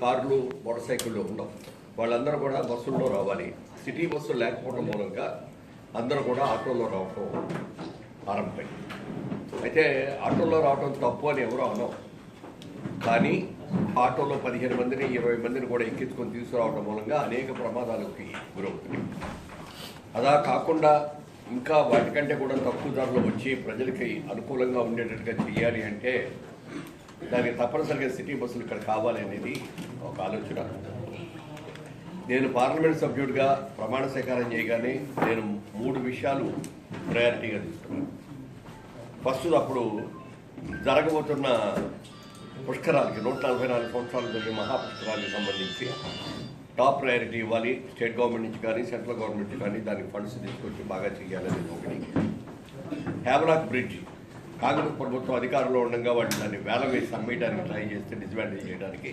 కార్లు మోటార్ సైకిళ్ళు ఉండవు. వాళ్ళందరూ కూడా బస్సుల్లో రావాలి. సిటీ బస్సులు లేకపోవడం మూలంగా అందరూ కూడా ఆటోలో రావటం ఆరంభమైంది అయితే ఆటోలో రావటం తప్పు అని ఎవరో అనం కానీ ఆటోలో పదిహేను మందిని ఇరవై మందిని కూడా ఎక్కించుకొని తీసుకురావడం మూలంగా అనేక ప్రమాదాలకి గురవుతుంది అలా కాకుండా ఇంకా వాటికంటే కూడా తక్కువ ధరలు వచ్చి ప్రజలకి అనుకూలంగా ఉండేటట్టుగా చేయాలి అంటే దానికి తప్పనిసరిగా సిటీ బస్సులు ఇక్కడ కావాలి అనేది ఒక ఆలోచన. నేను పార్లమెంట్ సభ్యుడిగా ప్రమాణ స్వీకారం చేయగానే నేను మూడు విషయాలు ప్రయారిటీగా తీసుకున్నాను. ఫస్ట్ అప్పుడు జరగబోతున్న పుష్కరాలకి నూట నలభై నాలుగు సంవత్సరాలు జరిగే మహాపుష్కరాలకు సంబంధించి టాప్ ప్రయారిటీ ఇవ్వాలి. స్టేట్ గవర్నమెంట్ నుంచి కానీ సెంట్రల్ గవర్నమెంట్ నుంచి కానీ దానికి ఫండ్స్ తీసుకొచ్చి బాగా చేయాలనేది ఒకటి. హ్యావలాక్ బ్రిడ్జ్ కాంగ్రెస్ ప్రభుత్వం అధికారంలో ఉండగా వాటిని దాన్ని వేల వేసి అమ్మేయడానికి ట్రై చేస్తే డిస్మాండిల్ చేయడానికి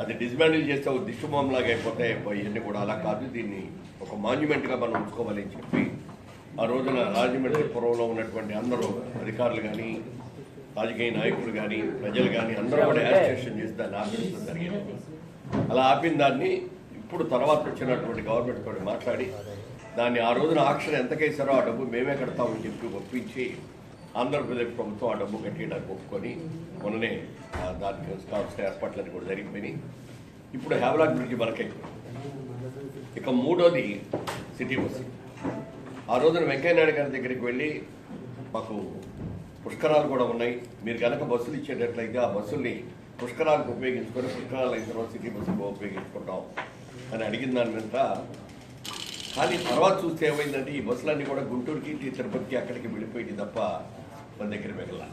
అది డిస్మాండిల్ చేస్తే ఒక దిష్టిబొమ్మలాగా అయిపోతే ఇవన్నీ కూడా అలా కాదు. దీన్ని ఒక మాన్యుమెంట్గా మనం ఉంచుకోవాలని చెప్పి ఆ రోజున రాజమండ్రి పురంలో ఉన్నటువంటి అందరూ అధికారులు కానీ రాజకీయ నాయకులు కానీ ప్రజలు కానీ అందరూ కూడా యాజిటేషన్ చేసి దాన్ని ఆపించడం జరిగింది. అలా ఆపిన దాన్ని ఇప్పుడు తర్వాత వచ్చినటువంటి గవర్నమెంట్ తోటి మాట్లాడి దాన్ని ఆ రోజున ఆక్షన్ ఎంతకేసారో ఆ డబ్బు మేమే కడతామని చెప్పి ఒప్పించి ఆంధ్రప్రదేశ్ ప్రభుత్వం ఆ డబ్బు కట్టేయడానికి ఒప్పుకొని మొన్ననే దానికి కావాల్సిన ఏర్పాట్లన్నీ కూడా జరిగిపోయినాయి. ఇప్పుడు హ్యావలాక్ బ్రిడ్జ్ మనకైపోయింది ఇక మూడోది సిటీ బస్సు. ఆ రోజున వెంకయ్యనాయుడు గారి దగ్గరికి వెళ్ళి మాకు పుష్కరాలు కూడా ఉన్నాయి. మీరు కనుక బస్సులు ఇచ్చేటట్లయితే ఆ బస్సుల్ని పుష్కరాలకు ఉపయోగించుకొని పుష్కరాలు అయిన తర్వాత సిటీ బస్సులు ఉపయోగించుకుంటాం అని అడిగిన దాని మీద కానీ తర్వాత చూస్తే ఏమైందంటే ఈ బస్సులన్నీ కూడా గుంటూరుకి తిరుపతికి అక్కడికి వెళ్ళిపోయింది తప్ప మన దగ్గర మిగల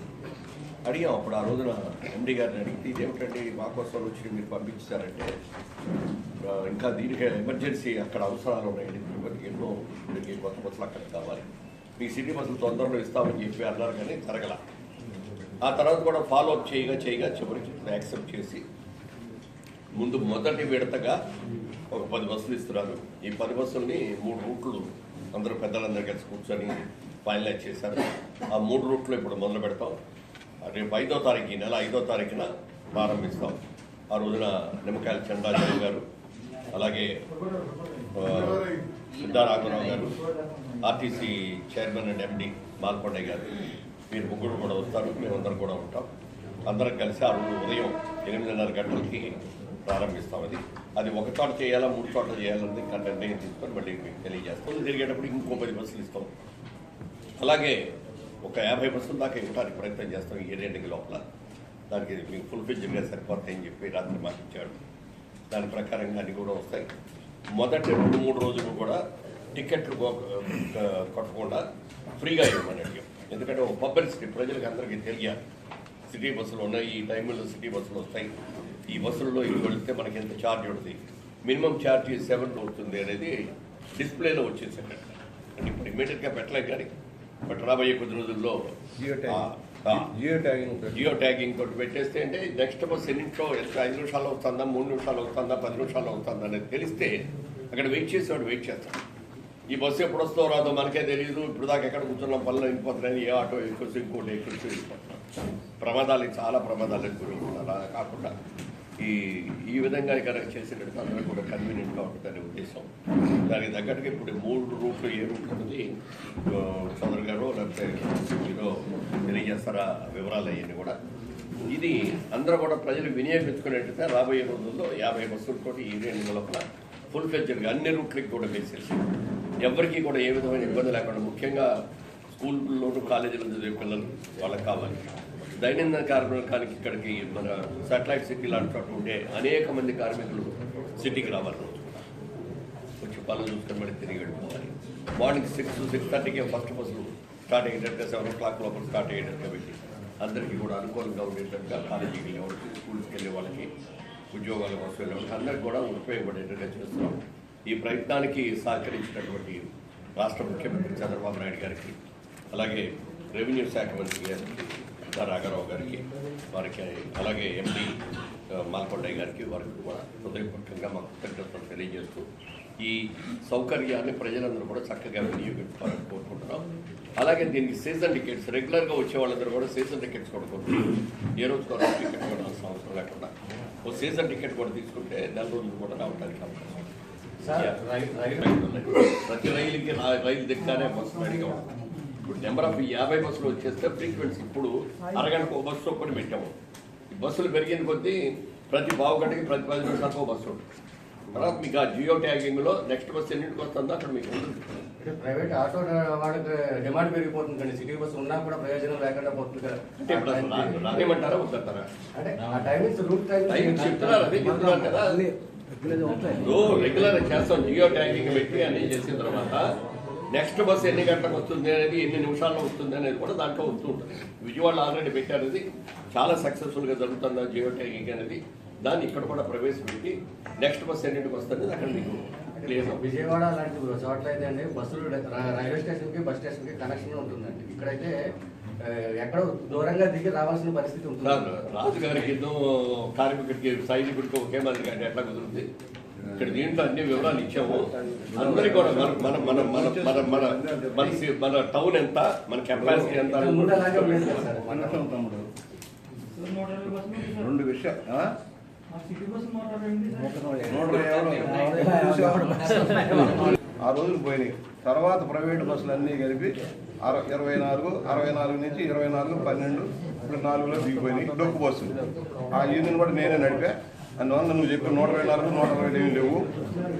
అడిగాం అప్పుడు ఆ రోజున ఎండి గారిని అడిగితే ఇదేమిటండి మా కోసం వచ్చి మీరు పంపించారంటే ఇంకా దీనికి ఎమర్జెన్సీ అక్కడ అవసరాలు ఉన్నాయండి. తిరుపతికి ఎన్నో ఇక్కడికి కొత్త బస్సులు అక్కడ కావాలి. మీ సిటీ బస్సులు తొందరలో ఇస్తామని చెప్పి అన్నారు కానీ జరగల. ఆ తర్వాత కూడా ఫాలో అప్ చేయగా చేయగా చివరికి యాక్సెప్ట్ చేసి ముందు మొదటి విడతగా ఒక పది బస్సులు ఇస్తున్నారు. ఈ పది బస్సుల్ని మూడు రూట్లు అందరూ పెద్దలందరూ కలిసి కూర్చొని ఫైనలైజ్ చేశారు. ఆ మూడు రూట్లు ఇప్పుడు మొదలు పెడతాం. రేపు ఐదో తారీఖు ఈ నెల ఐదో తారీఖున ప్రారంభిస్తాం. ఆ రోజున నిమ్మకాయల చంద్రాజు గారు అలాగే Siddha Raghava Rao garu RTC chairman and MD Malkonda garu మీరు ముగ్గురు కూడా వస్తారు. మేమందరం కూడా ఉంటాం. అందరం కలిసి ఆ రోజు ఉదయం ఎనిమిదిన్నర గంటలకి ప్రారంభిస్తాం అది. అది ఒక చోట చేయాలా మూడు చోట్ల చేయాలన్నది ఇంకా నిర్ణయం తీసుకొని మళ్ళీ మీకు తెలియజేస్తాం తిరిగేటప్పుడు ఇంకో పది బస్సులు ఇస్తాం. అలాగే ఒక యాభై పర్సెంట్ దాకా ఇవ్వడానికి ప్రయత్నం చేస్తాం ఈ రెండుకి లోపల. దానికి మీకు ఫుల్ ఫిజ్గా సరిపోతాయని చెప్పి రాత్రి మాకు ఇచ్చాడు దాని ప్రకారంగా అన్నీ కూడా వస్తాయి. మొదటి రెండు మూడు రోజులు కూడా టికెట్లు కొట్టకుండా ఫ్రీగా ఇవ్వమని అడిగాం ఎందుకంటే ఒక పబ్లిసిటీ ప్రజలకు అందరికీ తెలియాలి. సిటీ బస్సులు ఉన్నాయి ఈ టైంలో సిటీ బస్సులు వస్తాయి. ఈ బస్సుల్లో ఇవి వెళితే మనకి ఎంత ఛార్జ్ ఉంటుంది? మినిమం ఛార్జ్ సెవెన్ అవుతుంది అనేది డిస్ప్లేలో వచ్చేసి అంటే ఇప్పుడు ఇమీడియట్గా పెట్టలేం కానీ బట్ రాబోయే కొద్ది రోజుల్లో జియో ట్యాగింగ్ జియో ట్యాగింగ్ తోటి పెట్టేస్తే అంటే నెక్స్ట్ బస్ ఎన్నింటిలో ఎంత ఐదు నిమిషాలు వస్తుందా మూడు నిమిషాలు వస్తుందా పది నిమిషాలు వస్తుందా అనేది తెలిస్తే అక్కడ వెయిట్ చేసేవాడు వెయిట్ చేస్తాడు. ఈ బస్సు ఎప్పుడు వస్తుందో రాదో మనకే తెలియదు ఇప్పుడు దాకా ఎక్కడ కూర్చున్నాం పనులు వెళ్ళిపోతున్నాయి ఏ ఆటో ఎక్కువ ఇంకోటి ఎక్కువ వెళ్ళిపోతున్నాం ప్రమాదాలు చాలా ప్రమాదాలకు గురి అలా కాకుండా ఈ ఈ విధంగా కనుక చేసేటట్టు అందరూ కూడా కన్వీనియంట్గా ఉంటుందనే ఉద్దేశం. దానికి తగ్గట్టుగా ఇప్పుడు మూడు రూట్లు ఏ రూట్లు ఉన్నది చంద్ర గారు లేకపోతే మీరు తెలియజేస్తారా వివరాలు అవన్నీ కూడా? ఇది అందరూ కూడా ప్రజలు వినియోగించుకునేటైతే రాబోయే రోజుల్లో యాభై బస్సులతోటి ఈ రెండు లోపల ఫుల్ ఫ్లెడ్జెడ్గా అన్ని రూట్లకి కూడా వేసేసి ఎవరికి కూడా ఏ విధమైన ఇబ్బంది లేకుండా ముఖ్యంగా స్కూల్లోను కాలేజీలో చదివే పిల్లలు వాళ్ళకి కావాలి. దైనందిన కార్మికానికి ఇక్కడికి మన సాటిలైట్ సిటీ లాంటి ఉండే అనేక మంది కార్మికులు సిటీకి రావాలి. కొంచెం వచ్చి పనులు చూసుకొని మరి తిరిగి వెళ్ళిపోవాలి. మార్నింగ్ సిక్స్ సిక్స్ థర్టీకే ఫస్ట్ బస్సులు స్టార్ట్ అయ్యేటట్టుగా సెవెన్ ఓ క్లాక్ లోపల స్టార్ట్ అయ్యేటట్టుగా పెట్టి అందరికీ కూడా అనుకూలంగా ఉండేటట్టుగా కాలేజీకి వెళ్ళే వాళ్ళకి స్కూల్స్కి వెళ్ళే వాళ్ళకి ఉద్యోగాల కోసం వెళ్ళే వాళ్ళకి అందరికీ కూడా ఉపయోగపడేటట్టుగా చేస్తున్నాం. ఈ ప్రయత్నానికి సహకరించినటువంటి రాష్ట్ర ముఖ్యమంత్రి చంద్రబాబు నాయుడు గారికి అలాగే రెవెన్యూ శాఖ మంత్రి గారికి రాఘరావు గారికి వారికి అలాగే ఎంపీ మాల్కొండయ్య గారికి వారికి కూడా హృదయపూర్వకంగా మా కృతజ్ఞతలు తెలియజేస్తూ ఈ సౌకర్యాన్ని ప్రజలందరూ కూడా చక్కగా వినియోగించుకోవాలని కోరుకుంటున్నాం. అలాగే దీనికి సీజన్ టికెట్స్ రెగ్యులర్గా వచ్చే వాళ్ళందరూ కూడా సీజన్ టికెట్స్ కూడా ఏ రోజు కూడా టికెట్ కొనాల్సిన అవసరం లేకుండా ఓ సీజన్ టికెట్ కూడా తీసుకుంటే నెల రోజులు కూడా రావడానికి అవకాశం. ప్రతి రైలుకి రైలు దిగ్గానే బస్సు రెడీగా ఉంటుంది. ఇప్పుడు నెంబర్ ఆఫ్ యాభై బస్సులు వచ్చేస్తే ఫ్రీక్వెన్సీ ఇప్పుడు అరగంటకు ఒక బస్సు ఒక్కటి పెట్టాము. ఈ బస్సులు పెరిగిన కొద్దీ ప్రతి బావు గంటకి ప్రతి పది నిమిషాలకు బస్సు ఉంటుంది. తర్వాత మీకు ఆ జియో ట్యాగింగ్లో నెక్స్ట్ బస్సు ఎన్నింటికి వస్తుందో అక్కడ మీకు ఉంటుంది. ప్రైవేట్ ఆటో వాళ్ళకి డిమాండ్ పెరిగిపోతుంది కానీ సిటీ బస్సు ఉన్నా కూడా ప్రయోజనం లేకుండా పోతుంది కదా. అంటే ఇప్పుడు వద్దంటారా అంటే ఆ టైమింగ్స్ రూట్ టైం చెప్తున్నారు అదే చెప్తున్నారు కదా. రెగ్యులర్ చేస్తాం. జియో ట్యాగింగ్ పెట్టి అన్ని చేసిన తర్వాత నెక్స్ట్ బస్ ఎన్ని గంటలకు వస్తుంది అనేది ఎన్ని నిమిషాల్లో వస్తుంది అనేది కూడా దాంట్లో వస్తూ ఉంటుంది. విజయవాడలో ఆల్రెడీ పెట్టారు చాలా సక్సెస్ఫుల్గా జరుగుతుంది జియో ట్యాగింగ్ అనేది. దాన్ని ఇక్కడ కూడా ప్రవేశపెట్టి నెక్స్ట్ బస్ ఎన్నింటికి వస్తుంది అక్కడ మీకు విజయవాడ లాంటి చోట్ల అయితే అండి బస్సులు రైల్వే స్టేషన్కి బస్ స్టేషన్కి కనెక్షన్ ఉంటుందండి. ఇక్కడైతే ఎక్కడో దూరంగా దిగి రావాల్సిన పరిస్థితి ఉంటుంది. రాజుగారికి ఎన్నో కార్మికుడికి సైనికుడికి ఒకే అంటే ఎట్లా కుదురుతుంది ఇక్కడ దీంట్లో అన్ని వివరాలు ఇచ్చాము. అందరికి కూడా మన మన మన మన మన మన మన టౌన్ ఎంత? మన కెపాసిటీ ఎంత? రెండు విషయాలు ఆ? రోజులు పోయినాయి. తర్వాత ప్రైవేట్ బస్సులు అన్నీ కలిపి ఇరవై నాలుగు అరవై నాలుగు నుంచి ఇరవై నాలుగు పన్నెండు ఇప్పుడు నాలుగులో దిగిపోయినాయి. డొక్కు బస్సులు. ఆ యూనియన్ కూడా నేనే నడిపా. అందువల్ల నువ్వు చెప్పిన నూట ఇరవై నాలుగు నూట ఇరవై ఏమి లేవు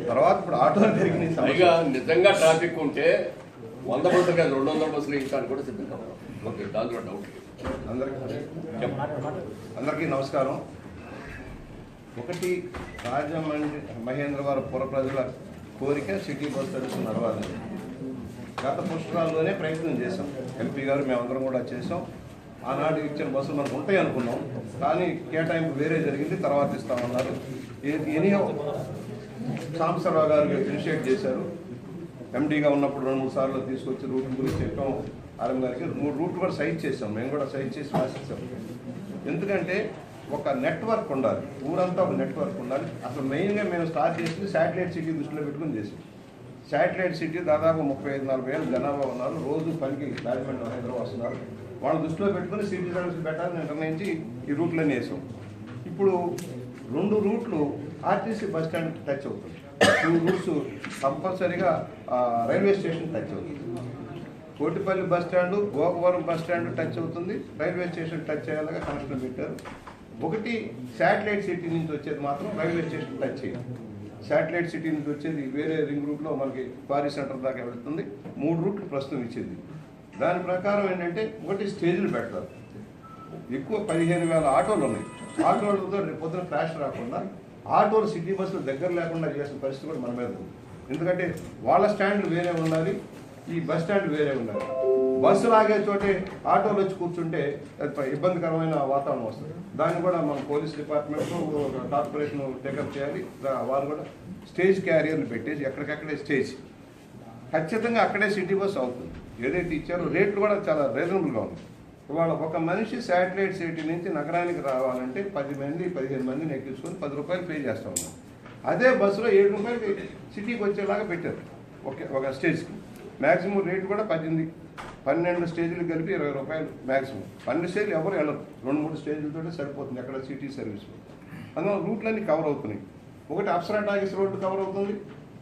తర్వాత ఇప్పుడు ఆటోలు పెరిగినాయి పైగా. నిజంగా ట్రాఫిక్ ఉంటే వంద బస్సులు కాదు రెండు వందల బస్సులు వేయించడానికి కూడా సిద్ధంగా ఓకే దాంట్లో డౌట్. అందరికీ. అందరికీ నమస్కారం ఒకటి రాజమండ్రి మహేంద్రవరం పుర ప్రజల కోరిక సిటీ బస్ సర్వీస్ నడవాలి గత పుష్కరాల్లోనే ప్రయత్నం చేశాం ఎంపీ గారు మేమందరం కూడా చేసాం ఆనాడు ఇచ్చిన బస్సులు మనకు ఉంటాయి అనుకున్నాం. కానీ కేటాయింపు వేరే జరిగింది తర్వాత ఇస్తామన్నారు. ఎనీహో సాంబశ్వరరావు గారు ఇనిషియేట్ చేశారు. ఎండీగా ఉన్నప్పుడు రెండు మూడు సార్లు తీసుకొచ్చి రూట్ గురించి చెప్పాం ఆర్ఎం గారికి మూడు రూట్ కూడా సైజ్ చేసాం మేము కూడా సైజ్ చేసి రాసిస్తాం ఎందుకంటే ఒక నెట్వర్క్ ఉండాలి. ఊరంతా ఒక నెట్వర్క్ ఉండాలి. అసలు మెయిన్గా మేము స్టార్ట్ చేసింది శాటిలైట్ సిటీ దృష్టిలో పెట్టుకుని చేసాం శాటిలైట్ సిటీ దాదాపు ముప్పై ఐదు నలభై ఏళ్ళు జనాభా ఉన్నారు. రోజు పనికి రాజమండ్రి హైదరాబాద్ వస్తున్నారు. వాళ్ళ దృష్టిలో పెట్టుకుని సిటీ సర్వీస్ పెట్టాలని నిర్ణయించి ఈ రూట్లన్నీ వేసాం. ఇప్పుడు రెండు రూట్లు ఆర్టీసీ బస్ స్టాండ్ టచ్ అవుతుంది. టూ రూట్స్ కంపల్సరీగా రైల్వే స్టేషన్ టచ్ అవుతుంది. Kotipalli bus stand Gokavaram bus stand touch అవుతుంది. రైల్వే స్టేషన్ టచ్ అయ్యేలాగా కనెక్షన్ పెట్టారు. ఒకటి శాటిలైట్ సిటీ నుంచి వచ్చేది మాత్రం రైల్వే స్టేషన్ టచ్ చేయాలి. శాటిలైట్ సిటీ నుంచి వచ్చేది వేరే రింగ్ రూట్లో మనకి క్వారీ సెంటర్ దాకా వెళుతుంది. మూడు రూట్లు ప్రస్తుతం ఇచ్చేది. దాని ప్రకారం ఏంటంటే ఒకటి స్టేజ్లు పెడతారు. ఎక్కువ పదిహేను వేల ఆటోలు ఉన్నాయి. ఆటోలతో రేపు పొద్దున క్రాష్ రాకుండా ఆటోలు సిటీ బస్సులు దగ్గర లేకుండా చేసిన పరిస్థితి కూడా మన మీద ఉంది. ఎందుకంటే వాళ్ళ స్టాండ్లు వేరే ఉండాలి ఈ బస్ స్టాండ్ వేరే ఉండాలి బస్సులు ఆగే చోటే ఆటోలు వచ్చి కూర్చుంటే ఇబ్బందికరమైన వాతావరణం వస్తుంది. దాన్ని కూడా మన పోలీస్ డిపార్ట్మెంట్ కార్పొరేషన్ టేకప్ చేయాలి. వారు కూడా స్టేజ్ క్యారియర్లు పెట్టేసి ఎక్కడికక్కడే స్టేజ్. ఖచ్చితంగా అక్కడే సిటీ బస్ అవుతుంది. ఏదైతే ఇచ్చారో రేట్లు కూడా చాలా రీజనబుల్గా ఉంది ఇవాళ ఒక మనిషి శాటిలైట్ సిటీ నుంచి నగరానికి రావాలంటే పది మంది పదిహేను మందిని ఎక్కించుకొని పది రూపాయలు పే చేస్తా ఉన్నాం అదే బస్సులో ఏడు రూపాయలు సిటీకి వచ్చేలాగా పెట్టారు ఒక ఒక స్టేజ్కి. మ్యాక్సిమం రేటు కూడా పద్దెనిమిది పన్నెండు స్టేజీలు కలిపి ఇరవై రూపాయలు మ్యాక్సిమం పన్నెండు స్టేజ్లు ఎవరు వెళ్ళరు. రెండు మూడు స్టేజీలతో సరిపోతుంది అక్కడ సిటీ సర్వీస్. అందువల్ల రూట్లన్నీ కవర్ అవుతున్నాయి. ఒకటి అప్సరా టాకీస్ రోడ్డు కవర్ అవుతుంది.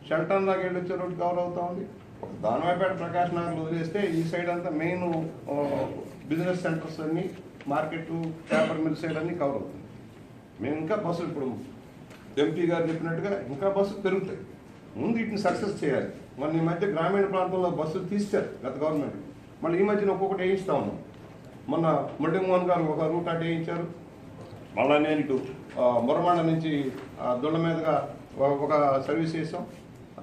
షెల్టన్ దాకా వెళ్ళొచ్చే రోడ్డు కవర్ అవుతా ఉంది. దానవాయిపేట ప్రకాశ్ నగర్లు వదిలేస్తే ఈ సైడ్ అంతా మెయిన్ బిజినెస్ సెంటర్స్ అన్ని మార్కెట్ పేపర్ మిల్ సైడ్ అన్ని కవర్ అవుతుంది. మేము ఇంకా బస్సులు ఇప్పుడు ఎంపీ గారు చెప్పినట్టుగా ఇంకా బస్సులు పెరుగుతాయి. ముందు వీటిని సక్సెస్ చేయాలి. మన ఈ మధ్య గ్రామీణ ప్రాంతంలో బస్సులు తీస్తారు గత గవర్నమెంట్. మళ్ళీ ఈ మధ్యన ఒక్కొక్కటి వేయిస్తా ఉన్నాం. మొన్న మురళీమోహన్ గారు ఒక రూట్ అటు వేయించారు. మళ్ళా నేను ఇటు మురమాండ మురమాడ నుంచి దొండ మీదుగా ఒక- ఒక సర్వీస్ చేసాం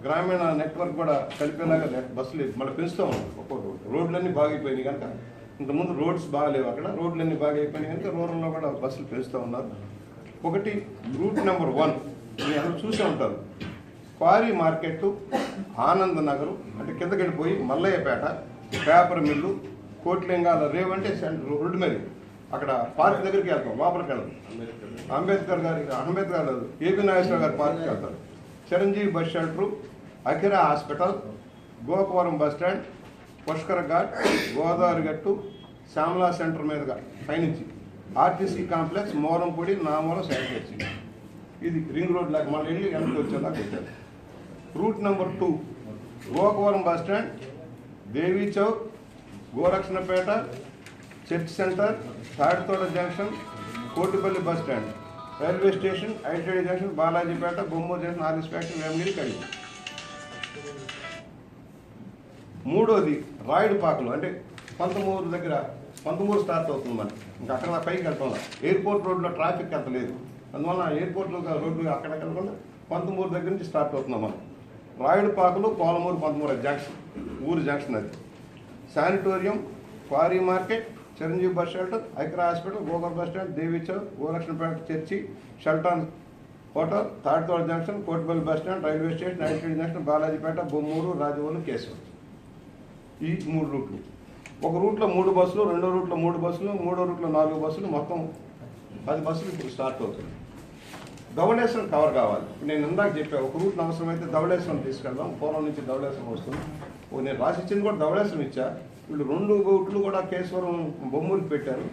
గ్రామీణ నెట్వర్క్ కూడా కలిపేలాగా బస్సులు మళ్ళీ పెంచుతూ ఉన్నాం ఒక్కొక్క రోడ్లన్నీ బాగైపోయినాయి కనుక. ఇంతకుముందు రోడ్స్ బాగాలేవు అక్కడ. రోడ్లన్నీ బాగైపోయినాయి కనుక రూరల్లో కూడా బస్సులు పెంచుతూ ఉన్నారు. ఒకటి రూట్ నెంబర్ వన్. మీరు అందరూ చూసే ఉంటారు. Quarry market Anand Nagar. అంటే కిందకెళ్ళిపోయి మల్లయ్యపేట పేపర్ మిల్లు కోట్లింగాల రేవ్ అంటే సెంటర్ రోడ్డు మీద. అక్కడ పార్క్ దగ్గరికి వెళ్తాం. లోపలికి వెళ్తాం. అంబేద్కర్ గారి అంబేద్కర్ గారు ఏపీ నాగేశ్వర గారి పార్క్కి వెళ్తారు. Chiranjeevi bus shelter Akhira hospital Gokavaram bus stand Pushkara ghat Godavari గట్టు శ్యామలా సెంటర్ మీదుగా పైనుంచి. ఆర్టీసీ కాంప్లెక్స్ మోరంపూడి నామూలం శానిటరీ ఇది రింగ్ రోడ్ లాగా మళ్ళీ వెళ్ళి వెనక్కి వచ్చేలాగా వచ్చారు route number two Gokavaram bus stand Devi Chowk Gorakshanapeta church centre Tadithota junction Kotipalli bus stand. Railway station ITI junction Balajipeta Bommuru junction RS factory Vemagiri కలిగి మూడోది రాయుడుపాకలు అంటే పంతమూరు దగ్గర పంతమూరు స్టార్ట్ అవుతుంది మనకి ఇంకా అక్కడ పైకి వెళ్తాం ఎయిర్పోర్ట్ రోడ్లో ట్రాఫిక్ అంత లేదు. అందువల్ల ఎయిర్పోర్ట్లో రోడ్డు అక్కడ కలగకుండా పంతమూరు దగ్గర నుంచి స్టార్ట్ అవుతున్నాం మనం రాయుడుపాకలు కోలమూరు పంతమూరు జంక్షన్ ఊరు జంక్షన్ అది. Sanatorium quarry market Chiranjeevi bus shelter ఐక్ర hospital గోగర్ bus stand Devi Chowk Gorakshanapeta church shelter hotel Tadithota junction Kotipalli bus stand railway station IT junction Balajipeta Bommuru Rajavolu Keshav. ఈ మూడు రూట్లు. ఒక రూట్లో మూడు బస్సులు రెండో రూట్లో మూడు బస్సులు మూడో రూట్లో నాలుగు బస్సులు మొత్తం పది బస్సులు ఇప్పుడు స్టార్ట్ అవుతుంది ధవళేశ్వరం కవర్ కావాలి. నేను ఇందాక చెప్పాను ఒక రూట్ అవసరమైతే ధవళేశ్వరం తీసుకెళ్దాం. పూర్వం నుంచి ధవళేశ్వరం వస్తుంది. నేను రాసిచ్చింది కూడా ధవళేశ్వరం ఇచ్చా. వీళ్ళు రెండు రూట్లు కూడా కేశవరం బొమ్మూరికి పెట్టారు.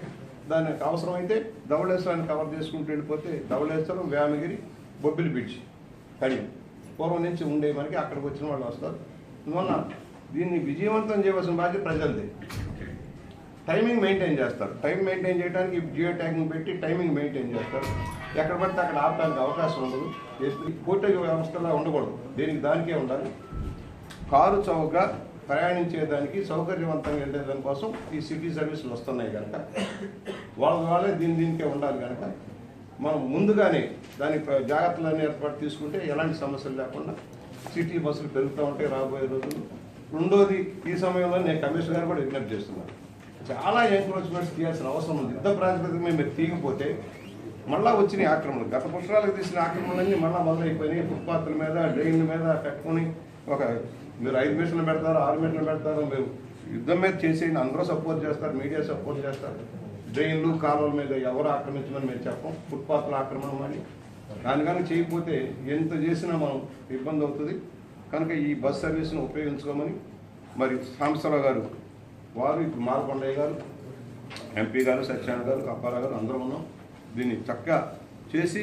దానికి అవసరమైతే ధవళేశ్వరాన్ని కవర్ చేసుకుంటూ వెళ్ళిపోతే ధవళేశ్వరం వ్యామగిరి బొబ్బిలి బ్రిడ్జ్ కడియం పూర్వం నుంచి ఉండే మనకి అక్కడికి వచ్చిన వాళ్ళు వస్తారు. అందువల్ల దీన్ని విజయవంతం చేయవలసిన బాధ్యత ప్రజలది. టైమింగ్ మెయింటైన్ చేస్తారు. టైం మెయింటైన్ చేయడానికి జియో ట్యాగింగ్ పెట్టి టైమింగ్ మెయింటైన్ చేస్తారు. ఎక్కడ పడితే అక్కడ ఆపడానికి అవకాశం ఉండదు. కోటేజ్ వ్యవస్థలా ఉండకూడదు. దీనికి దానికే ఉండాలి. కారు చౌకగా ప్రయాణించేదానికి సౌకర్యవంతంగా వెళ్ళేదాని కోసం ఈ సిటీ సర్వీసులు వస్తున్నాయి కనుక. వాళ్ళ వాళ్ళే దీని దీనికే ఉండాలి కనుక. మనం ముందుగానే దాని జాగ్రత్తలన్నీ ఏర్పాటు తీసుకుంటే ఎలాంటి సమస్యలు లేకుండా సిటీ బస్సులు పెరుగుతూ ఉంటాయి రాబోయే రోజులు రెండోది ఈ సమయంలో నేను కమిషనర్ గారు కూడా విజ్ఞప్తి చేస్తున్నాను చాలా ఎంక్రోచ్మెంట్స్ తీయాల్సిన అవసరం ఉంది. యుద్ధ ప్రాతిపదిక మీరు తీయకపోతే మళ్ళా వచ్చిన ఆక్రమణలు గత పుష్కరాలకు తీసిన ఆక్రమణలన్నీ మళ్ళీ మొదలైపోయినాయి. ఫుట్పాత్ల మీద డ్రైన్ల మీద పెట్టుకొని ఒక మీరు ఐదు మీటర్లు పెడతారు ఆరు మీటర్లు పెడతారు మీరు యుద్ధం మీద చేసేయండి అందరూ సపోర్ట్ చేస్తారు మీడియా సపోర్ట్ చేస్తారు. డ్రైన్లు కాలువల మీద ఎవరు ఆక్రమించమని మేము చెప్పం. ఫుట్పాత్లు ఆక్రమణం అని. దాని కనుక చేయకపోతే ఎంత చేసినా మనం ఇబ్బంది అవుతుంది. కనుక ఈ బస్ సర్వీస్ను ఉపయోగించుకోమని. మరి సాంబసరావు గారు వారు ఇప్పుడు మారకొండయ్య గారు ఎంపీ గారు సత్యనారాయణ గారు కప్పారావు గారు అందరూ ఉన్నాం. దీన్ని చక్కగా చేసి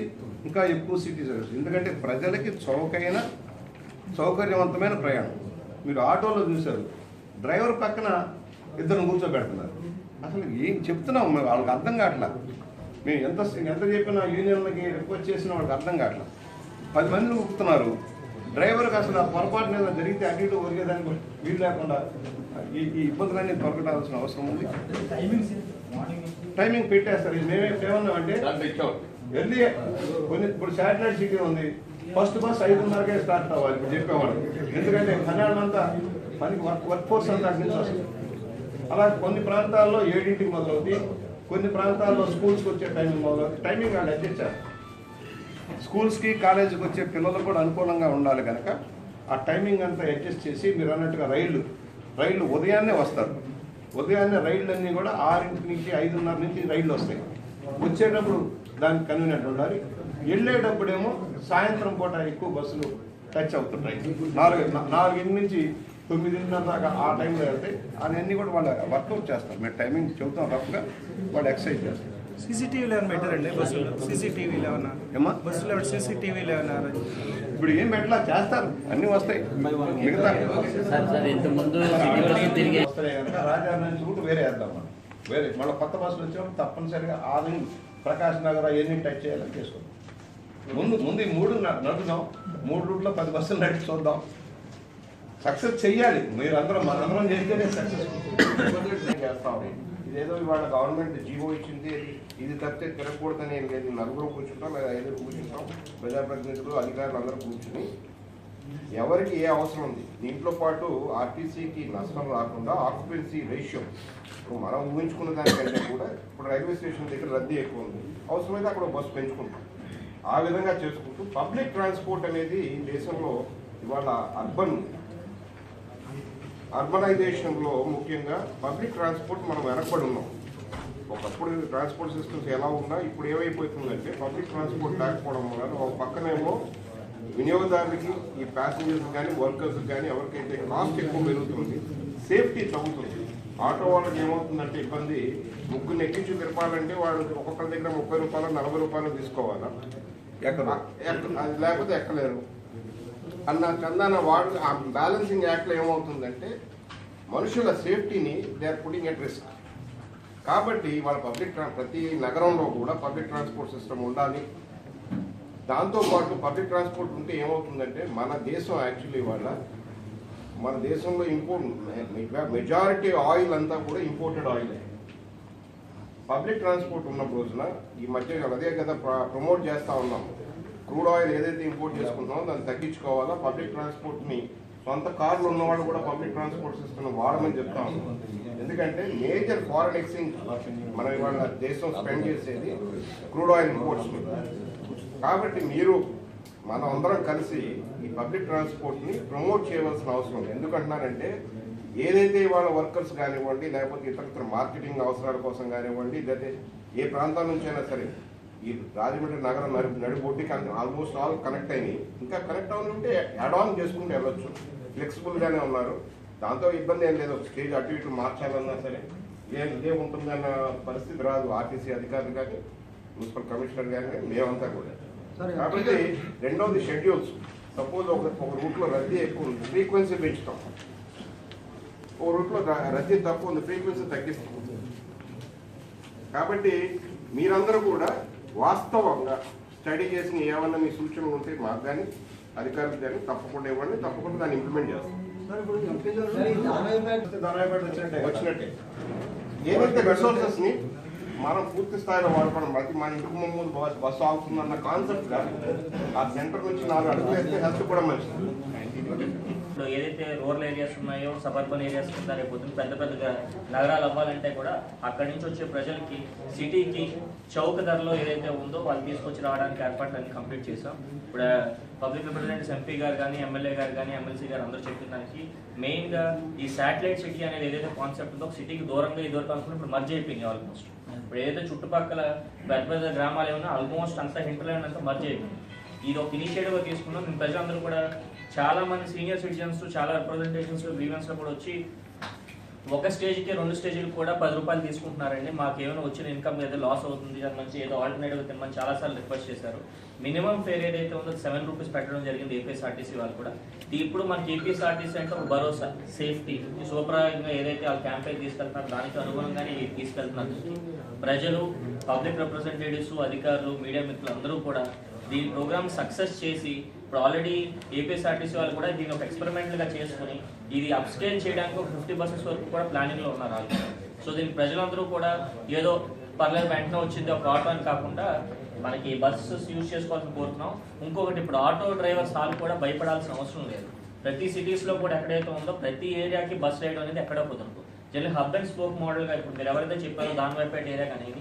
ఇంకా ఎక్కువ సిటీ సర్వీస్ ఎందుకంటే ప్రజలకి చౌకైన సౌకర్యవంతమైన ప్రయాణం. మీరు ఆటోలో చూశారు. డ్రైవర్ పక్కన ఇద్దరు కూర్చోబెడుతున్నారు. అసలు ఏం చెప్తున్నాం మేము? వాళ్ళకి అర్థం కావట్లా. మేము ఎంత ఎంత చెప్పినా యూనియన్లకి రిక్వెస్ట్ చేసినా వాళ్ళకి అర్థం కావట్లా. పది మందిని ఊపుతున్నారు. డ్రైవర్కి అసలు ఆ పొరపాటు మీద జరిగితే అటు ఇటు ఒరిగేదానికి వీలు లేకుండా ఈ ఈ ఇబ్బందులన్నీ తొలగటాల్సిన అవసరం ఉంది. టైమింగ్ పెట్టేస్తారు. ఇది మేమే ఏమన్నామంటే ఎర్లీ కొన్ని ఇప్పుడు శాటిలైట్ సిటీ ఉంది. ఫస్ట్ బస్ ఐదున్నరకే స్టార్ట్ అవ్వాలి ఇప్పుడు చెప్పేవాడు ఎందుకంటే కళ్యాణం అంతా మనకి వర్క్ వర్క్ ఫోర్స్ అంతా అటు నుంచి వస్తుంది అలా కొన్ని ప్రాంతాల్లో ఏడింటికి మొదలవుతుంది కొన్ని ప్రాంతాల్లో స్కూల్స్కి వచ్చే టైమింగ్ మొదలవుతుంది టైమింగ్ వాళ్ళు ఎట్టించారు స్కూల్స్కి కాలేజీకి వచ్చే పిల్లలకు కూడా అనుకూలంగా ఉండాలి కనుక ఆ టైమింగ్ అంతా అడ్జస్ట్ చేసి మీరు అన్నట్టుగా రైళ్ళు రైళ్ళు ఉదయాన్నే వస్తారు. ఉదయాన్నే రైళ్ళన్నీ కూడా ఆరింటి నుంచి ఐదున్నర నుంచి రైళ్ళు వస్తాయి. వచ్చేటప్పుడు దానికి కన్వీనియంట్ ఉండాలి. వెళ్ళేటప్పుడేమో సాయంత్రం పూట ఎక్కువ బస్సులు టచ్ అవుతుంటాయి. నాలుగు నాలుగింటి నుంచి తొమ్మిదిన్నర దాకా ఆ టైంలో వెళ్తే అవన్నీ కూడా వాళ్ళు వర్కౌట్ చేస్తారు. మేము టైమింగ్ చెబుతాం రఫ్గా వాళ్ళు ఎక్సర్సైజ్ చేస్తారు. సీసీటీవీలు ఏమైనా పెట్టారండి బస్సులో? సీసీటీవీలు ఏమన్నా? ఏమ్మా? బస్సులో సీసీటీవీలు ఏమన్నా ఇప్పుడు ఏం పెట్టలా? చేస్తారు. అన్నీ వస్తాయి. మిగతా నుంచి కూడా వేరే వేద్దాం మనం. వేరే మళ్ళీ కొత్త బస్సులు వచ్చినప్పుడు తప్పనిసరిగా ఆది ప్రకాశ్ నగర్ అవన్నీ టచ్ చేయాలని చేసుకుందాం. ముందు ముందు ఈ మూడు న- నడుద్దాం. మూడు రూట్లో పది బస్సులు నడిచి చూద్దాం. సక్సెస్ చెయ్యాలి. మీరు అందరం మనందరం చేస్తేనే సక్సెస్ చేస్తాం ఇదేదో ఇవాళ గవర్నమెంట్ జీవో ఇచ్చింది. ఇది తప్పితే తిరగకూడదని నేను లేదు. నలుగురు కూర్చుంటాం లేదా ఐదుగురు కూర్చుంటాం. ప్రజాప్రతినిధులు అధికారులు అందరూ కూర్చుని ఎవరికి ఏ అవసరం ఉంది? దీంట్లో పాటు ఆర్టీసీకి నష్టం రాకుండా ఆక్యుపెన్సీ రేషియో ఇప్పుడు మనం ఊహించుకున్న దానికంటే కూడా ఇప్పుడు రైల్వే స్టేషన్ దగ్గర రద్దీ ఎక్కువ ఉంది. అవసరమైతే అక్కడ బస్సు పెంచుకుంటాం. ఆ విధంగా చేసుకుంటూ పబ్లిక్ ట్రాన్స్పోర్ట్ అనేది దేశంలో ఇవాళ అర్బన్ అర్బనైజేషన్లో ముఖ్యంగా పబ్లిక్ ట్రాన్స్పోర్ట్ మనం వెనకబడి ఉన్నాం. ఒకప్పుడు ట్రాన్స్పోర్ట్ సిస్టమ్స్ ఎలా ఉన్నా ఇప్పుడు ఏమైపోతుందంటే పబ్లిక్ ట్రాన్స్పోర్ట్ లేకపోవడం వల్ల ఒక పక్కనేమో వినియోగదారులకి ఈ ప్యాసింజర్స్ కానీ వర్కర్స్ కానీ ఎవరికైతే కాస్ట్ ఎక్కువ పెరుగుతుంది సేఫ్టీ తగ్గుతుంది ఆటో వాళ్ళకి ఏమవుతుందంటే ఇబ్బంది ముగ్గురు ఎక్కించి తిరపాలంటే వాళ్ళు ఒక్కొక్కరి దగ్గర ముప్పై రూపాయలు నలభై రూపాయలు తీసుకోవాలా? లేకపోతే ఎక్కలేరు. అన్న చందాన వాళ్ళు ఆ బ్యాలెన్సింగ్ యాక్ట్లో ఏమవుతుందంటే మనుషుల సేఫ్టీని they are putting at risk కాబట్టి వాళ్ళ పబ్లిక్ ప్రతి నగరంలో కూడా పబ్లిక్ ట్రాన్స్పోర్ట్ సిస్టమ్ ఉండాలి. దాంతోపాటు పబ్లిక్ ట్రాన్స్పోర్ట్ ఉంటే ఏమవుతుందంటే మన దేశం యాక్చువల్లీ వాళ్ళ మన దేశంలో ఇంపోర్ట్ మెజారిటీ ఆయిల్ అంతా కూడా ఇంపోర్టెడ్ ఆయిల్ పబ్లిక్ ట్రాన్స్పోర్ట్ ఉన్న రోజున ఈ మధ్య అదే కదా ప్రమోట్ చేస్తూ ఉన్నాం. క్రూడ్ ఆయిల్ ఏదైతే ఇంపోర్ట్ చేసుకుంటున్నామో దాన్ని తగ్గించుకోవాలా? పబ్లిక్ ట్రాన్స్పోర్ట్ని సొంత కార్లు ఉన్నవాళ్ళు కూడా పబ్లిక్ ట్రాన్స్పోర్ట్ సిస్టమ్ వాడమని చెప్తా ఉన్నాం. ఎందుకంటే మేజర్ ఫారెన్ ఎక్స్చేంజ్ మనం ఇవాళ దేశం స్పెండ్ చేసేది క్రూడ్ ఆయిల్ ఇంపోర్ట్స్ మీద. కాబట్టి మీరు మనం అందరం కలిసి ఈ పబ్లిక్ ట్రాన్స్పోర్ట్ని ప్రమోట్ చేయవలసిన అవసరం ఉంది. ఎందుకంటున్నారంటే ఏదైతే ఇవాళ వర్కర్స్ కానివ్వండి లేకపోతే ఇతర మార్కెటింగ్ అవసరాల కోసం కానివ్వండి లేకపోతే ఏ ప్రాంతాల నుంచి అయినా సరే ఈ రాజమండ్రి నగరం నడి నడిబొడ్డికి ఆల్మోస్ట్ ఆల్ కనెక్ట్ అయినాయి. ఇంకా కనెక్ట్ అవుని ఉంటే యాడ్ ఆన్ చేసుకుంటూ వెళ్ళొచ్చు. ఫ్లెక్సిబుల్గానే ఉన్నారు. దాంతో ఇబ్బంది ఏం లేదు. స్టేజ్ అటు ఇటు మార్చాలన్నా సరే ఏం ఇదే ఉంటుందన్న పరిస్థితి రాదు. ఆర్టీసీ అధికారులు కానీ మున్సిపల్ కమిషనర్ కానీ మేమంతా కూడా. కాబట్టి రెండోది షెడ్యూల్స్ సపోజ్ ఒక ఒక రూట్లో రద్దీ ఎక్కువ ఉంది ఫ్రీక్వెన్సీ పెంచుతాం ఓ రూట్లో రద్దీ తక్కువ ఉంది. ఫ్రీక్వెన్సీ తగ్గిస్తాం కాబట్టి మీరందరూ కూడా వాస్తవంగా స్టడీ చేసిన ఏమన్నా మీ సూచనలు ఉంటే మాకు కానీ అధికారులకు కానీ తప్పకుండా ఇవ్వండి. తప్పకుండా దాన్ని ఇంప్లిమెంట్ చేస్తాం. వచ్చినట్టే. ఏదైతే రిసోర్సెస్ని మనం పూర్తి స్థాయిలో వాడుకోవడం బట్టి మన ఇంటికి ముందు బస్ బస్సు ఆగుతుందన్న కాన్సెప్ట్ కాదు. ఆ సెంటర్ నుంచి నాలుగు అడుగులు వేస్తే హెల్త్ కూడా మంచిది. ఇప్పుడు ఏదైతే రూరల్ ఏరియాస్ ఉన్నాయో సబర్బన్ ఏరియాస్ కింద లేకపోతే పొద్దున్న పెద్ద పెద్దగా నగరాలు అవ్వాలంటే కూడా అక్కడి నుంచి వచ్చే ప్రజలకి సిటీకి చౌక ధరలో ఏదైతే ఉందో వాళ్ళు తీసుకొచ్చి రావడానికి ఏర్పాట్లు అన్ని కంప్లీట్ చేసాం ఇప్పుడు పబ్లిక్ రిప్రజెంటేటివ్స్ ఎంపీ గారు కానీ ఎమ్మెల్యే గారు కానీ ఎమ్మెల్సీ గారు అందరూ చెప్పిన దానికి మెయిన్గా ఈ శాటిలైట్ సిటీ అనేది ఏదైతే కాన్సెప్ట్ ఉందో సిటీకి దూరంగా ఇదివరకు అనుకుని ఇప్పుడు మర్జ్ అయిపోయింది ఆల్మోస్ట్ ఇప్పుడు ఏదైతే చుట్టుపక్కల పెద్ద పెద్ద గ్రామాలు ఏమన్నా ఆల్మోస్ట్ అంతా హింటర్లాండ్ అంతా మర్జ్ అయిపోయింది ఇది ఒక ఇనిషియేటివ్గా తీసుకున్నాం. మేము ప్రజలందరూ కూడా చాలా మంది సీనియర్ సిటిజన్స్ చాలా రిప్రజెంటేషన్స్ గ్రీవెన్స్లో కూడా వచ్చి ఒక స్టేజ్కి రెండు స్టేజ్కి కూడా పది రూపాయలు తీసుకుంటున్నారండి. మాకు ఏమైనా వచ్చిన ఇన్కమ్ ఏదో లాస్ అవుతుంది. అని మంచి ఏదో ఆల్టర్నేటివ్ తినమని చాలా సార్లు రిక్వెస్ట్ చేశారు. మినిమం ఫేర్ ఏదైతే ఉందో సెవెన్ రూపీస్ పెట్టడం జరిగింది ఏపీఎస్ఆర్టీసీ వాళ్ళు కూడా. ఇప్పుడు మనకి ఏపీఎస్ఆర్టీసీ అంటే ఒక భరోసా సేఫ్టీ. సూపర్గా ఏదైతే వాళ్ళు క్యాంపెయిన్ తీసుకెళ్తున్నారో దానికి అనుగుణంగానే ఇది తీసుకెళ్తున్నారు. ప్రజలు పబ్లిక్ రిప్రజెంటేటివ్స్ అధికారులు మీడియా మిత్రులు అందరూ కూడా దీని ప్రోగ్రామ్ సక్సెస్ చేసి ఇప్పుడు ఆల్రెడీ ఏపీఎస్ఆర్టీసీ వాళ్ళు కూడా దీన్ని ఒక ఎక్స్పెరిమెంట్గా చేసుకుని ఇది అప్స్కేల్ చేయడానికి ఒక ఫిఫ్టీ బస్సెస్ వరకు కూడా ప్లానింగ్లో ఉన్నారు వాళ్ళు. సో దీనికి ప్రజలందరూ కూడా ఏదో పర్లేదు వెంటనే వచ్చింది ఒక ఆటో అని కాకుండా మనకి బస్సెస్ యూజ్ చేసుకోవాలని కోరుతున్నాం. ఇంకొకటి ఇప్పుడు ఆటో డ్రైవర్స్ వాళ్ళు కూడా భయపడాల్సిన అవసరం లేదు. ప్రతి సిటీస్లో కూడా ఎక్కడైతే ఉందో ప్రతి ఏరియాకి బస్ రైడ్ అనేది ఎక్కడ కుదరదు. జనరల్ హబ్ అండ్ స్పోక్ మోడల్గా ఇప్పుడు మీరు ఎవరైతే చెప్పారో దాని వైపు ఏరియా కానీ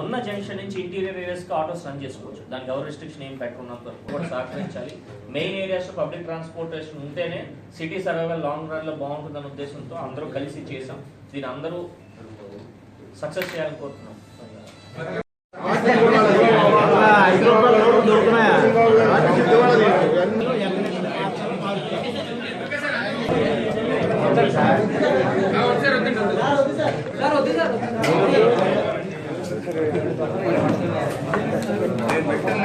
ఉన్న జంక్షన్ నుంచి ఇంటీరియర్ ఏరియాస్కి ఆటోస్ రన్ చేసుకోవచ్చు. దానికి ఎవరు రిస్ట్రిక్షన్ ఏం పెట్టకుండా కూడా సహకరించాలి. మెయిన్ ఏరియాస్ పబ్లిక్ ట్రాన్స్పోర్టేషన్ ఉంటేనే సిటీ సర్వైవల్ లాంగ్ రన్లో అనే ఉద్దేశంతో అందరూ కలిసి చేసాం దీని అందరూ సక్సెస్ చేయాలని కోరుతున్నాం. సార్. నేను పెట్టిన